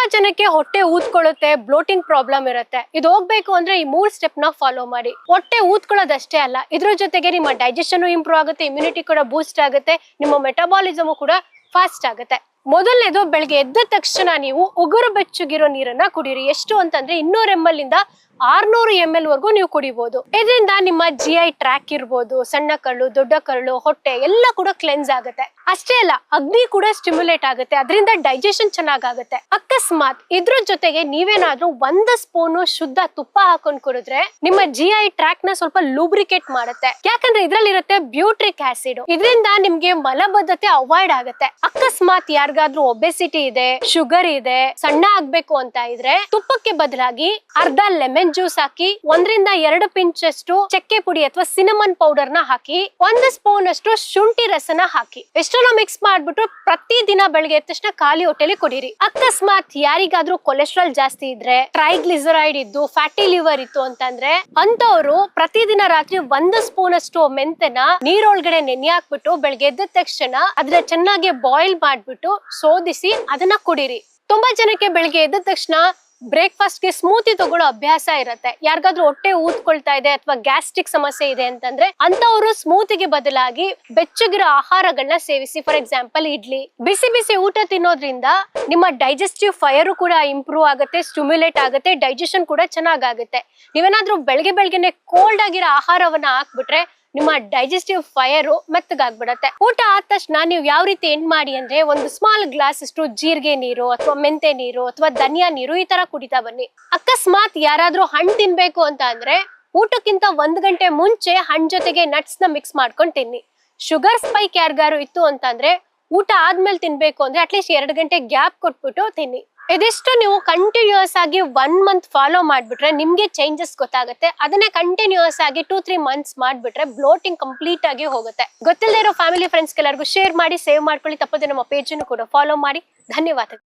ತುಂಬಾ ಜನಕ್ಕೆ ಹೊಟ್ಟೆ ಊದ್ಕೊಳ್ಳುತ್ತೆ ಬ್ಲೋಟಿಂಗ್ ಪ್ರಾಬ್ಲಮ್ ಇರುತ್ತೆ. ಇದು ಹೋಗ್ಬೇಕು ಅಂದ್ರೆ ಈ ಮೂರ್ ಸ್ಟೆಪ್ನ ಫಾಲೋ ಮಾಡಿ. ಹೊಟ್ಟೆ ಊದ್ಕೊಳ್ಳೋದಷ್ಟೇ ಅಲ್ಲ, ಇದ್ರ ಜೊತೆಗೆ ನಿಮ್ಮ ಡೈಜೆಷನ್ ಇಂಪ್ರೂವ್ ಆಗುತ್ತೆ ಇಮ್ಯುನಿಟಿ ಕೂಡ ಬೂಸ್ಟ್ ಆಗುತ್ತೆ, ನಿಮ್ಮ ಮೆಟಬಾಲಿಸಮ್ ಕೂಡ ಫಾಸ್ಟ್ ಆಗುತ್ತೆ. ಮೊದಲನೇದು, ಬೆಳಗ್ಗೆ ಎದ್ದ ತಕ್ಷಣ ನೀವು ಉಗುರು ಬೆಚ್ಚಗಿರೋ ನೀರನ್ನ ಕುಡೀರಿ. ಎಷ್ಟು ಅಂತಂದ್ರೆ ಇನ್ನೂರ ಎಂ ಎಲ್ ಇಂದ ಆರ್ನೂರು ಎಂ ಎಲ್ ವರೆಗೂ ನೀವು ಕುಡಿಬಹುದು ಇದರಿಂದ ನಿಮ್ಮ ಜಿ ಐ ಟ್ರ್ಯಾಕ್ ಇರ್ಬೋದು, ಸಣ್ಣ ಕರಳು ದೊಡ್ಡ ಕರಳು ಹೊಟ್ಟೆ ಎಲ್ಲ ಕೂಡ ಕ್ಲೆನ್ಸ್ ಆಗುತ್ತೆ. ಅಷ್ಟೇ ಅಲ್ಲ, ಅಗ್ನಿ ಕೂಡ ಸ್ಟಿಮ್ಯುಲೇಟ್ ಆಗುತ್ತೆ. ಅದರಿಂದ ಡೈಜೆಷನ್ ಚೆನ್ನಾಗಾಗುತ್ತೆ. ಅಕಸ್ಮಾತ್ ಇದ್ರ ಜೊತೆಗೆ ನೀವೇನಾದ್ರೂ ಒಂದ್ ಸ್ಪೂನ್ ಶುದ್ಧ ತುಪ್ಪ ಹಾಕೊಂಡ್ ಕುಡಿದ್ರೆ ನಿಮ್ಮ ಜಿ ಐ ಟ್ರ್ಯಾಕ್ನ ಸ್ವಲ್ಪ ಲೂಬ್ರಿಕೇಟ್ ಮಾಡುತ್ತೆ. ಯಾಕಂದ್ರೆ ಇದ್ರಲ್ಲಿರುತ್ತೆ ಬ್ಯೂಟ್ರಿಕ್ ಆಸಿಡ್ ಇದರಿಂದ ನಿಮ್ಗೆ ಮಲಬದ್ಧತೆ ಅವಾಯ್ಡ್ ಆಗುತ್ತೆ. ಅಕಸ್ಮಾತ್ ಯಾರಿಗಾದ್ರೂ ಒಬೆಸಿಟಿ ಇದೆ ಶುಗರ್ ಇದೆ, ಸಣ್ಣ ಆಗ್ಬೇಕು ಅಂತ ಇದ್ರೆ ತುಪ್ಪಕ್ಕೆ ಬದಲಾಗಿ ಅರ್ಧ ಲೆಮನ್ ಜ್ಯೂಸ್ ಹಾಕಿ ಒಂದರಿಂದ ಎರಡು ಪಿಂಚ್ ಅಷ್ಟು ಚಕ್ಕೆ ಪುಡಿ ಅಥವಾ ಸಿನಮನ್ ಪೌಡರ್ನ ಹಾಕಿ, ಒಂದು ಸ್ಪೂನ್ ಅಷ್ಟು ಶುಂಠಿ ರಸನ ಹಾಕಿ. ಎಷ್ಟನ್ನ ಮಿಕ್ಸ್ ಮಾಡ್ಬಿಟ್ಟು ಪ್ರತಿ ದಿನ ಬೆಳಗ್ಗೆ ಎದ್ದ ತಕ್ಷಣ ಖಾಲಿ ಹೊಟ್ಟೆಲಿ ಕುಡೀರಿ. ಅಕಸ್ಮಾತ್ ಯಾರಿಗಾದ್ರೂ ಕೊಲೆಸ್ಟ್ರಾಲ್ ಜಾಸ್ತಿ ಇದ್ರೆ ಟ್ರೈಗ್ಲಿಸರೈಡ್ ಇದ್ದು ಫ್ಯಾಟಿ ಲಿವರ್ ಇತ್ತು ಅಂತಂದ್ರೆ ಅಂತವ್ರು ಪ್ರತಿದಿನ ರಾತ್ರಿ ಒಂದು ಸ್ಪೂನ್ ಅಷ್ಟು ಮೆಂತೆನ ನೀರೊಳಗಡೆ ನೆನೆ ಹಾಕ್ಬಿಟ್ಟು ಬೆಳಗ್ಗೆ ಎದ್ದ ತಕ್ಷಣ ಅದನ್ನ ಚೆನ್ನಾಗಿ ಬಾಯ್ಲ್ ಮಾಡ್ಬಿಟ್ಟು ಸೋದಿಸಿ ಅದನ್ನ ಕುಡಿರಿ. ತುಂಬಾ ಜನಕ್ಕೆ ಬೆಳಗ್ಗೆ ಎದ್ದ ತಕ್ಷಣ ಬ್ರೇಕ್ಫಾಸ್ಟ್ಗೆ ಸ್ಮೂತಿ ತಗೊಳ್ಳೋ ಅಭ್ಯಾಸ ಇರುತ್ತೆ. ಯಾರಿಗಾದ್ರೂ ಹೊಟ್ಟೆ ಊದ್ಕೊಳ್ತಾ ಇದೆ ಅಥವಾ ಗ್ಯಾಸ್ಟ್ರಿಕ್ ಸಮಸ್ಯೆ ಇದೆ ಅಂತಂದ್ರೆ ಅಂತವರು ಸ್ಮೂತಿಗೆ ಬದಲಾಗಿ ಬೆಚ್ಚಗಿರೋ ಆಹಾರಗಳನ್ನ ಸೇವಿಸಿ. For example idli. ಬಿಸಿ ಬಿಸಿ ಊಟ ತಿನ್ನೋದ್ರಿಂದ ನಿಮ್ಮ ಡೈಜೆಸ್ಟಿವ್ ಫೈರ್ ಕೂಡ ಇಂಪ್ರೂವ್ ಆಗುತ್ತೆ, ಸ್ಟಿಮ್ಯುಲೇಟ್ ಆಗುತ್ತೆ, ಡೈಜೆಷನ್ ಕೂಡ ಚೆನ್ನಾಗಾಗುತ್ತೆ. ನೀವೇನಾದ್ರೂ ಬೆಳಗ್ಗೆ ಬೆಳಗ್ಗೆನೆ ಕೋಲ್ಡ್ ಆಗಿರೋ ಆಹಾರವನ್ನ ಹಾಕ್ಬಿಟ್ರೆ ನಿಮ್ಮ ಡೈಜೆಸ್ಟಿವ್ ಫೈರ್ ಮೆತ್ತಗಾಗ್ಬಿಡತ್ತೆ. ಊಟ ಆದ ತಕ್ಷಣ ನೀವು ಯಾವ ರೀತಿ ಎಂಡ್ ಮಾಡಿ ಅಂದ್ರೆ ಒಂದು ಸ್ಮಾಲ್ ಗ್ಲಾಸ್ ಅಷ್ಟು ಜೀರಿಗೆ ನೀರು ಅಥವಾ ಮೆಂತೆ ನೀರು ಅಥವಾ ಧನಿಯಾ ನೀರು ಈ ತರ ಕುಡಿತಾ ಬನ್ನಿ. ಅಕಸ್ಮಾತ್ ಯಾರಾದ್ರೂ ಹಣ್ಣು ತಿನ್ಬೇಕು ಅಂತ ಅಂದ್ರೆ ಊಟಕ್ಕಿಂತ ಒಂದ್ ಗಂಟೆ ಮುಂಚೆ ಹಣ್ ಜೊತೆಗೆ ನಟ್ಸ್ನ ಮಿಕ್ಸ್ ಮಾಡ್ಕೊಂಡು ತಿನ್ನಿ. ಶುಗರ್ ಸ್ಪೈಕ್ ಯಾರಿಗಾರು ಇತ್ತು ಅಂತಂದ್ರೆ ಊಟ ಆದ್ಮೇಲೆ ತಿನ್ಬೇಕು ಅಂದ್ರೆ ಅಟ್ಲೀಸ್ಟ್ ಎರಡು ಗಂಟೆ ಗ್ಯಾಪ್ ಕೊಟ್ಬಿಟ್ಟು ತಿನ್ನಿ. ಇದಿಷ್ಟು ನೀವು ಕಂಟಿನ್ಯೂಸ್ ಆಗಿ ಒನ್ ಮಂತ್ ಫಾಲೋ ಮಾಡ್ಬಿಟ್ರೆ ನಿಮಗೆ ಚೇಂಜಸ್ ಗೊತ್ತಾಗುತ್ತೆ. ಅದನ್ನೇ ಕಂಟಿನ್ಯೂಸ್ ಆಗಿ ಟೂ ತ್ರೀ ಮಂತ್ಸ್ ಮಾಡ್ಬಿಟ್ರೆ ಬ್ಲೋಟಿಂಗ್ ಕಂಪ್ಲೀಟ್ ಆಗಿ ಹೋಗುತ್ತೆ. ಗೊತ್ತಿಲ್ಲದೆ ಇರೋ ಫ್ಯಾಮಿಲಿ ಫ್ರೆಂಡ್ಸ್ ಎಲ್ಲರಿಗೂ ಶೇರ್ ಮಾಡಿ ಸೇವ್ ಮಾಡ್ಕೊಳ್ಳಿ. ತಪ್ಪದೆ ನಮ್ಮ ಪೇಜನ್ನು ಕೂಡ ಫಾಲೋ ಮಾಡಿ. ಧನ್ಯವಾದಗಳು.